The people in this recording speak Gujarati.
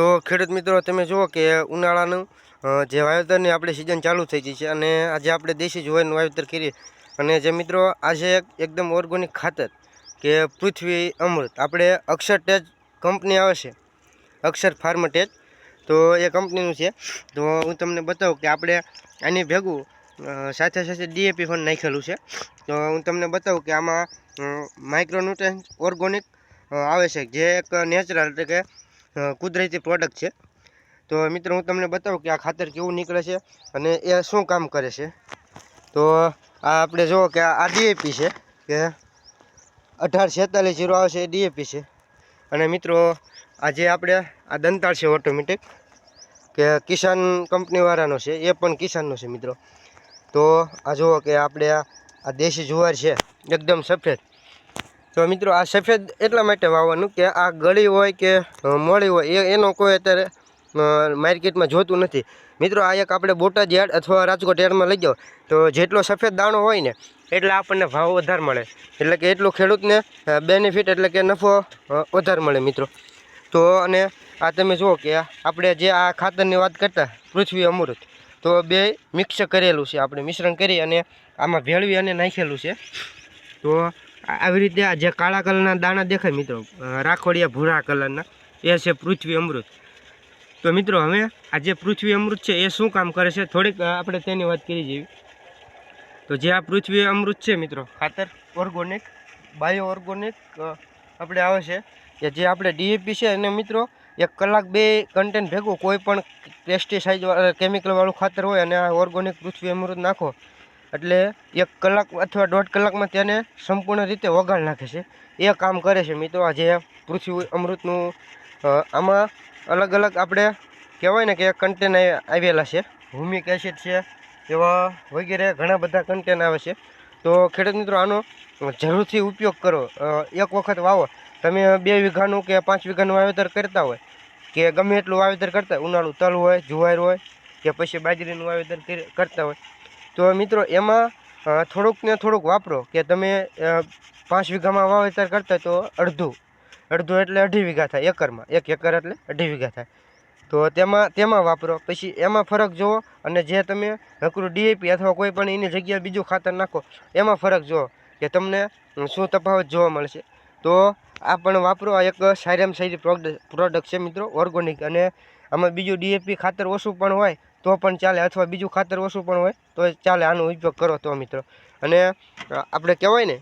તો ખેડૂત મિત્રો, તમે જુઓ કે ઉનાળાનું જે વાવેતરની આપણી સિઝન ચાલુ થઈ ગઈ છે અને આજે આપણે દેશી જુવારનું વાવેતર કરીએ. અને જે મિત્રો, આજે એકદમ ઓર્ગોનિક ખાતર કે પૃથ્વી અમૃત. આપણે અક્ષર ટેજ કંપની આવે છે, અક્ષર ફાર્મ ટેજ તો એ કંપનીનું છે. તો હું તમને બતાવું કે આપણે આની ભેગું સાથે સાથે ડીએપી પણ નાખેલું છે. તો હું તમને બતાવું કે આમાં માઇક્રોન્યુટ્રન્સ ઓર્ગોનિક આવે છે. જે એક નેચરલ એટલે કે કુદરતી પ્રોડક્ટ છે. તો મિત્રો, હું તમને બતાવું કે આ ખાતર કેવું નીકળે છે અને એ શું કામ કરે છે. તો આ આપણે જુઓ કે આ ડીએપી છે, કે અઢાર છેતાલીસ જીરો આવશે એ ડીએપી છે. અને મિત્રો, આજે આપણે આ દંતાળ છે ઓટોમેટિક કે કિસાન કંપનીવાળાનો છે, એ પણ કિસાનનો છે મિત્રો. તો આ જુઓ કે આપણે આ દેશી જુવાર છે, એકદમ સફેદ. તો મિત્રો આ સફેદ એટલા માટે વાવવાનું કે આ ગળી હોય કે મળી હોય એનો કોઈ અત્યારે માર્કેટમાં જોતું નથી. મિત્રો આ એક આપણે બોટાદ યાર્ડ અથવા રાજકોટ યાર્ડમાં લઈ જાઓ. તો જેટલો સફેદ દાણો હોય ને, એટલે આપણને ભાવ વધારે મળે. એટલે કે એટલું ખેડૂતને બેનિફિટ એટલે કે નફો વધારે મળે મિત્રો. તો અને આ તમે જુઓ કે આપણે જે આ ખાતરની વાત કરતા, પૃથ્વી અમૃત, તો બે મિક્સ કરેલું છે. આપણે મિશ્રણ કરી અને આમાં ભેળવી અને નાખેલું છે. તો આવી રીતે આ જે કાળા કલરના દાણા દેખાય મિત્રો રાખોડિયા ભૂરા કલરના, એ છે પૃથ્વી અમૃત. તો મિત્રો હવે આ જે પૃથ્વી અમૃત છે, એ શું કામ કરે છે? થોડીક આપણે તેની વાત કરી જેવી. તો જે આ પૃથ્વી અમૃત છે મિત્રો, ખાતર ઓર્ગોનિક બાયો ઓર્ગોનિક આપણે આવે છે કે જે આપણે ડીએપી છે અને મિત્રો, એક કલાક બે કન્ટેન્ટ ભેગું, કોઈ પણ પેસ્ટિસાઇડ કેમિકલવાળું ખાતર હોય અને આ ઓર્ગોનિક પૃથ્વી અમૃત નાખો એટલે એક કલાક અથવા દોઢ કલાકમાં તેને સંપૂર્ણ રીતે વગાડ નાખે છે. એ કામ કરે છે મિત્રો આ જે પૃથ્વી અમૃતનું આમાં અલગ અલગ આપણે કહેવાય ને કે કન્ટેન આવેલા છે. હુમિક એસિડ છે, એવા વગેરે ઘણા બધા કન્ટેન આવે છે. તો ખેડૂત મિત્રો આનો જરૂરથી ઉપયોગ કરો. એક વખત વાવો. તમે બે વીઘાનું કે પાંચ વીઘાનું વાવેતર કરતા હોય, કે ગમે એટલું વાવેતર કરતા હોય, ઉનાળું તલ હોય, જુવાર હોય, કે પછી બાજરીનું વાવેતર કરી- કરતા હોય તો મિત્રો, એમાં થોડુંક ને થોડુંક વાપરો કે તમે પાંચ વીઘામાં વાવેતર કરતા તો અડધું. અડધું એટલે અઢી વીઘા થાય, એકરમાં. એક એકર એટલે અઢી વીઘા થાય. તો તેમાં તેમાં વાપરો. પછી એમાં ફરક જુઓ અને જે તમે નકરું ડીએપી અથવા કોઈ પણ એની જગ્યાએ બીજું ખાતર નાખો, એમાં ફરક જુઓ કે તમને શું તફાવત જોવા મળશે. તો આ પણ વાપરો. આ એક સારામાં સારી પ્રોડક્ટ છે મિત્રો, ઓર્ગોનિક અને આમાં બીજું ડીએપી ખાતર ઓછું પણ હોય તો પણ ચાલે, અથવા બીજું ખાતર ઓછું પણ હોય, તો ચાલે, આનો ઉપયોગ કરો તો મિત્રો. અને આપણે કહેવાય ને